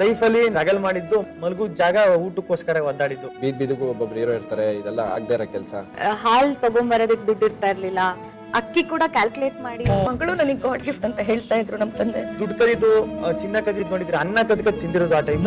ಲೈಫಲ್ಲಿ ನಗಲ್ ಮಾಡಿದ್ದು ಮಲಗು ಜಾಗ ಊಟಕ್ಕೋಸ್ಕರ ಒದ್ದಾಡಿದ್ದು. ಬೀದ್ ಬೀದಿಗೂ ಒಬ್ಬೊಬ್ರು ಹೀರೋ ಇರ್ತಾರೆ ಇದೆಲ್ಲ ಆಗದೆ ಇರೋ ಕೆಲಸ. ಹಾಲ್ ತಗೊಂಬರೋದಕ್ಕೆ ದುಡ್ಡು ಇರ್ತಾ ಇರ್ಲಿಲ್ಲ. ಅಕ್ಕಿ ಕೂಡ ಕ್ಯಾಲ್ಕುಲೇಟ್ ಮಾಡಿ. ಮಗಳು ನನಗೆ ಗಾಡ್ ಗಿಫ್ಟ್ ಅಂತ ಹೇಳ್ತಾ ಇದ್ರು ನಮ್ಮ ತಂದೆ. ದುಡ್ಡು ಕದಿದ್ದು ಚಿನ್ನ ಕದಿದ್ ನೋಡಿದ್ರೆ ಅನ್ನ ಕದ್ಕ ತಿಂದಿರೋದು ಆ ಟೈಮ್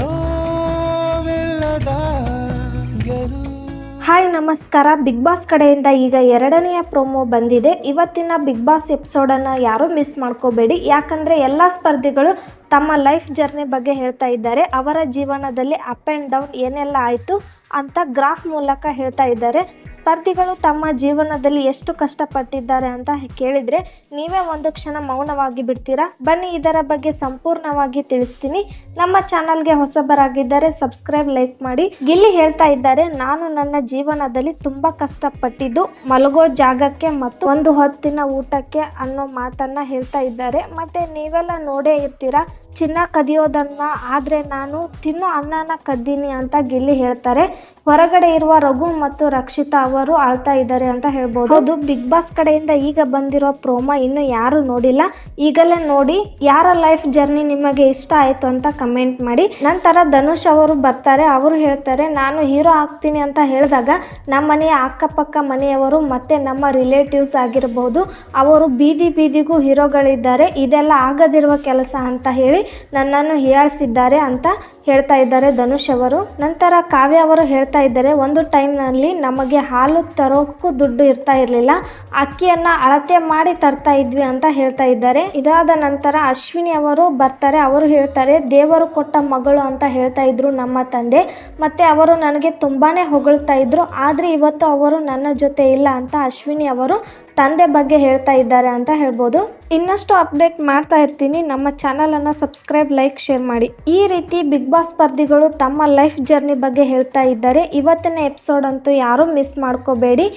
ಹಾಯ್ ನಮಸ್ಕಾರ. ಬಿಗ್ ಬಾಸ್ ಕಡೆಯಿಂದ ಈಗ ಎರಡನೆಯ ಪ್ರೋಮೋ ಬಂದಿದೆ. ಇವತ್ತಿನ ಬಿಗ್ ಬಾಸ್ ಎಪಿಸೋಡನ್ನು ಯಾರೂ ಮಿಸ್ ಮಾಡ್ಕೋಬೇಡಿ. ಯಾಕಂದರೆ ಎಲ್ಲ ಸ್ಪರ್ಧಿಗಳು ತಮ್ಮ ಲೈಫ್ ಜರ್ನಿ ಬಗ್ಗೆ ಹೇಳ್ತಾ ಇದ್ದಾರೆ. ಅವರ ಜೀವನದಲ್ಲಿ ಅಪ್ ಆ್ಯಂಡ್ ಡೌನ್ ಏನೆಲ್ಲ ಆಯಿತು ಅಂತ ಗ್ರಾಫ್ ಮೂಲಕ ಹೇಳ್ತಾ ಇದ್ದಾರೆ. ಸ್ಪರ್ಧಿಗಳು ತಮ್ಮ ಜೀವನದಲ್ಲಿ ಎಷ್ಟು ಕಷ್ಟಪಟ್ಟಿದ್ದಾರೆ ಅಂತ ಕೇಳಿದರೆ, ನೀವೇ ಒಂದು ಕ್ಷಣ ಮೌನವಾಗಿ ಬಿಡ್ತೀರಾ? ಬನ್ನಿ, ಇದರ ಬಗ್ಗೆ ಸಂಪೂರ್ಣವಾಗಿ ತಿಳಿಸ್ತೀನಿ. ನಮ್ಮ ಚಾನಲ್ಗೆ ಹೊಸಬರಾಗಿದ್ದರೆ ಸಬ್ಸ್ಕ್ರೈಬ್, ಲೈಕ್ ಮಾಡಿ. ಗಿಲ್ಲಿ ಹೇಳ್ತಾ ಇದ್ದಾರೆ, ನಾನು ನನ್ನ ಜೀವನದಲ್ಲಿ ತುಂಬ ಕಷ್ಟಪಟ್ಟಿದ್ದು ಮಲಗೋ ಜಾಗಕ್ಕೆ ಮತ್ತು ಒಂದು ಹೊತ್ತಿನ ಊಟಕ್ಕೆ ಅನ್ನೋ ಮಾತನ್ನ ಹೇಳ್ತಾ ಇದ್ದಾರೆ. ಮತ್ತೆ ನೀವೆಲ್ಲ ನೋಡೇ ಇರ್ತೀರಾ? ಚಿನ್ನ ಕದಿಯೋದನ್ನ ಆದ್ರೆ ನಾನು ತಿನ್ನೋ ಅನ್ನನ ಕದ್ದೀನಿ ಅಂತ ಗಿಲ್ಲಿ ಹೇಳ್ತಾರೆ. ಹೊರಗಡೆ ಇರುವ ರಘು ಮತ್ತು ರಕ್ಷಿತಾ ಅವರು ಆಳ್ತಾ ಇದ್ದಾರೆ ಅಂತ ಹೇಳ್ಬೋದು. ಅದು ಬಿಗ್ ಬಾಸ್ ಕಡೆಯಿಂದ ಈಗ ಬಂದಿರೋ ಪ್ರೋಮೋ ಇನ್ನು ಯಾರು ನೋಡಿಲ್ಲ. ಈಗಲೇ ನೋಡಿ ಯಾರ ಲೈಫ್ ಜರ್ನಿ ನಿಮಗೆ ಇಷ್ಟ ಆಯ್ತು ಅಂತ ಕಮೆಂಟ್ ಮಾಡಿ. ನಂತರ ಧನುಷ್ ಅವರು ಬರ್ತಾರೆ. ಅವರು ಹೇಳ್ತಾರೆ ನಾನು ಹೀರೋ ಆಗ್ತೀನಿ ಅಂತ ಹೇಳಿದಾಗ ನಮ್ಮ ಮನೆಯ ಅಕ್ಕಪಕ್ಕ ಮನೆಯವರು ಮತ್ತೆ ನಮ್ಮ ರಿಲೇಟಿವ್ಸ್ ಆಗಿರಬಹುದು ಅವರು ಬೀದಿ ಬೀದಿಗೂ ಹೀರೋಗಳಿದ್ದಾರೆ ಇದೆಲ್ಲ ಆಗದಿರುವ ಕೆಲಸ ಅಂತ ಹೇಳಿ ನನ್ನನ್ನು ಹೀಯಾಳಿಸಿದ್ದಾರೆ ಅಂತ ಹೇಳ್ತಾ ಇದ್ದಾರೆ ಧನುಷ್ ಅವರು. ನಂತರ ಕಾವ್ಯ ಅವರು ಹೇಳ್ತಾ ಇದ್ದಾರೆ, ಒಂದು ಟೈಮ್ನಲ್ಲಿ ನಮಗೆ ಹಾಲು ತರೋಕ್ಕೂ ದುಡ್ಡು ಇರ್ತಾ ಇರಲಿಲ್ಲ. ಅಕ್ಕಿಯನ್ನು ಅಳತೆ ಮಾಡಿ ತರ್ತಾ ಇದ್ವಿ ಅಂತ ಹೇಳ್ತಾ ಇದ್ದಾರೆ. ಇದಾದ ನಂತರ ಅಶ್ವಿನಿ ಅವರು ಬರ್ತಾರೆ. ಅವರು ಹೇಳ್ತಾರೆ, ದೇವರು ಕೊಟ್ಟ ಮಗಳು ಅಂತ ಹೇಳ್ತಾ ಇದ್ರು ನಮ್ಮ ತಂದೆ. ಮತ್ತೆ ಅವರು ನನಗೆ ತುಂಬಾ ಹೊಗಳ್ತಾ ಇದ್ರು. ಆದ್ರೆ ಇವತ್ತು ಅವರು ನನ್ನ ಜೊತೆ ಇಲ್ಲ ಅಂತ ಅಶ್ವಿನಿ ಅವರು ತಂದೆ ಬಗ್ಗೆ ಹೇಳ್ತಾ ಇದ್ದಾರೆ ಅಂತ ಹೇಳ್ಬೋದು. ಇನ್ನಷ್ಟು ಅಪ್ಡೇಟ್ ಮಾಡ್ತಾ ಇರ್ತೀನಿ. ನಮ್ಮ ಚಾನಲನ್ನು ಸಬ್ಸ್ಕ್ರೈಬ್, ಲೈಕ್, ಶೇರ್ ಮಾಡಿ. ಈ ರೀತಿ ಬಿಗ್ ಬಾಸ್ ಸ್ಪರ್ಧಿಗಳು ತಮ್ಮ ಲೈಫ್ ಜರ್ನಿ ಬಗ್ಗೆ ಹೇಳ್ತಾ ಇದ್ದಾರೆ. ಇವತ್ತಿನ ಎಪಿಸೋಡ್ ಅಂತೂ ಯಾರೂ ಮಿಸ್ ಮಾಡ್ಕೋಬೇಡಿ.